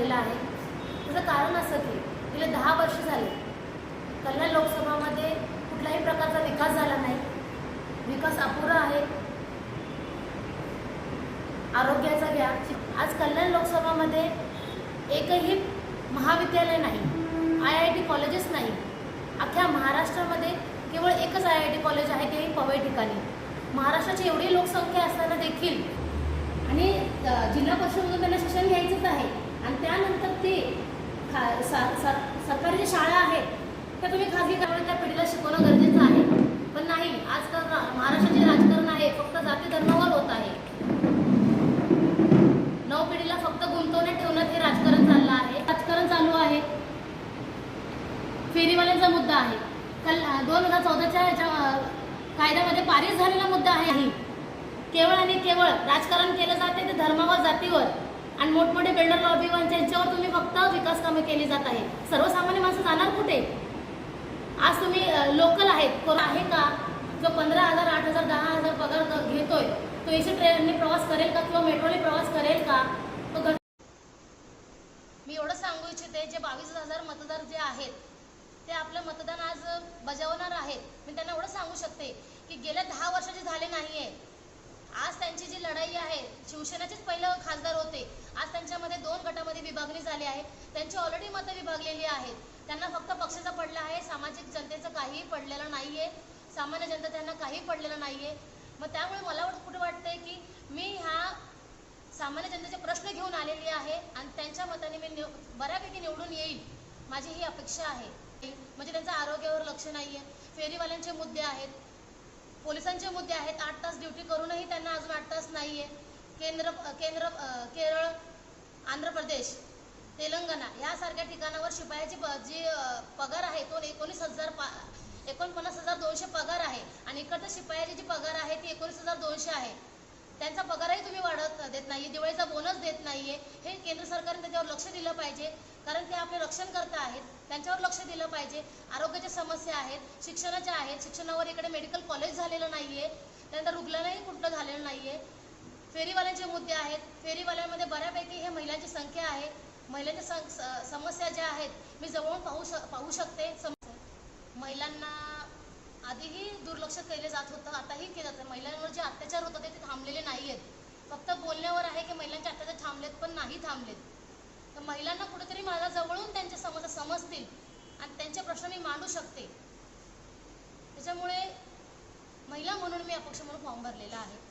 झालेला आहे. त्याचं कारण असं की गेले दहा वर्ष झाले. कल्याण लोकसभामध्ये कुठल्याही प्रकारचा विकास झाला नाही. विकास अपुरा आहे. आरोग्याचा घ्या. आज कल्याण लोकसभामध्ये एकही महाविद्यालय नाही आय आय टी कॉलेजेस नाही. अख्ख्या महाराष्ट्रामध्ये केवळ एकच आय आय टी कॉलेज आहे तेही पवई ठिकाणी. महाराष्ट्राची एवढी लोकसंख्या असताना देखील आणि जिल्हा परिषदमधून त्यांना शिक्षण घ्यायचंच आहे. त्यानंतर ते खा सा सा सरकारी ज्या शाळा आहेत त्या तुम्ही खाजगी त्यामुळे त्या पिढीला शिकवणं गरजेचं आहे. पण नाही आजकाल महाराष्ट्राचे राजकारण आहे फक्त जाती धर्मावर होत आहे. नव पिढीला फक्त गुंतवण्यात ठेवण्यात हे राजकारण चाललं आहे. राजकारण चालू आहे. फेरीवाल्यांचा मुद्दा आहे. कल दोन हजार चौदाच्या ह्याच्या कायद्यामध्ये पारित झालेला मुद्दा आहे. ही. केवळ आणि केवळ राजकारण केलं जाते ते धर्मावर जातीवर. आणि मोठमोठे बिल्डर लॉबी वन यांच्यावर तुम्ही फक्त विकास कामे केली जात आहे सर्वसामान्य माणसं जाणार कुठे? आज तुम्ही लोकल आहेत. कोण आहे का? जो पंधरा हजार आठ हजार दहा हजार पगार घेतोय तो एसी ट्रेनने प्रवास करेल का किंवा मेट्रोने प्रवास करेल का? तो घर मी एवढं सांगू इच्छिते जे बावीस हजार मतदार जे आहेत ते आपलं मतदान आज बजावणार आहेत. मी त्यांना एवढं सांगू शकते की गेल्या दहा वर्षाचे झाले नाही आहे लढाई आहे. शिवसेनेचेच पहिलं खासदार होते. आज त्यांच्यामध्ये दोन गटामध्ये विभागणी झाली आहे. त्यांची ऑलरेडी मतं विभागलेली आहेत. त्यांना फक्त पक्षाचा पडला आहे. सामाजिक जनतेचं काहीही पडलेलं नाहीये. सामान्य जनता त्यांना काही पडलेलं नाहीये. मग त्यामुळे मला वाट- कुठं वाटतंय की मी ह्या सामान्य जनतेचे प्रश्न घेऊन आलेली आहे आणि त्यांच्या मताने मी निव बऱ्यापैकी निवडून येईल. माझी ही अपेक्षा आहे. म्हणजे त्यांचं आरोग्यावर लक्ष नाही आहे फेरीवाल्यांचे मुद्दे आहेत. पोलिसांचे मुद्दे आहेत. आठ तास ड्युटी करूनही त्यांना अजून आठ तास नाहीये. केंद्र केंद्र केरळ आंध्र प्रदेश तेलंगणा यासारख्या ठिकाणावर शिपायाची प- जी पगार आहे तो एकोणीस हजार पा एकोणपन्नास हजार दोनशे पगार आहे. आणि इकडच्या शिपायाची जी पगार आहे ती एकोणीस हजार दोनशे आहे. त्यांचा पगारही तुम्ही वाढत देत नाही दिवाळीचा बोनस देत नाहीये. हे केंद्र सरकारने त्याच्यावर लक्ष दिलं पाहिजे. कारण ते आपले रक्षण करता आहेत त्यांच्यावर लक्ष दिलं पाहिजे. आरोग्याच्या समस्या आहेत शिक्षणाच्या आहेत शिक्षणावर इकडे मेडिकल कॉलेज झालेलं नाहीये त्यानंतर रुग्णालयही कुठलं झालेलं नाहीये. फेरीवाल्यांचे मुद्दे आहेत फेरीवाल्यांमध्ये बऱ्यापैकी हे महिलांची संख्या आहे. महिलांच्या सं- समस्या ज्या आहेत मी जवळून पाहू श पाहू शकते. सम- महिलांना आधीही दुर्लक्ष केले जात होतं आताही केलं जातं. महिलांवर जे अत्याचार होतात ते थांबलेले नाही आहेत फक्त बोलण्यावर आहे की महिलांचे अत्याचार थांबलेत पण नाही थांबलेत. तर महिलांना कुठेतरी मला जवळून त्यांच्या समस्या समजतील आणि त्यांचे प्रश्न मी मांडू शकते. त्याच्यामुळे महिला म्हणून मी अपक्ष म्हणून फॉर्म भरलेला आहे.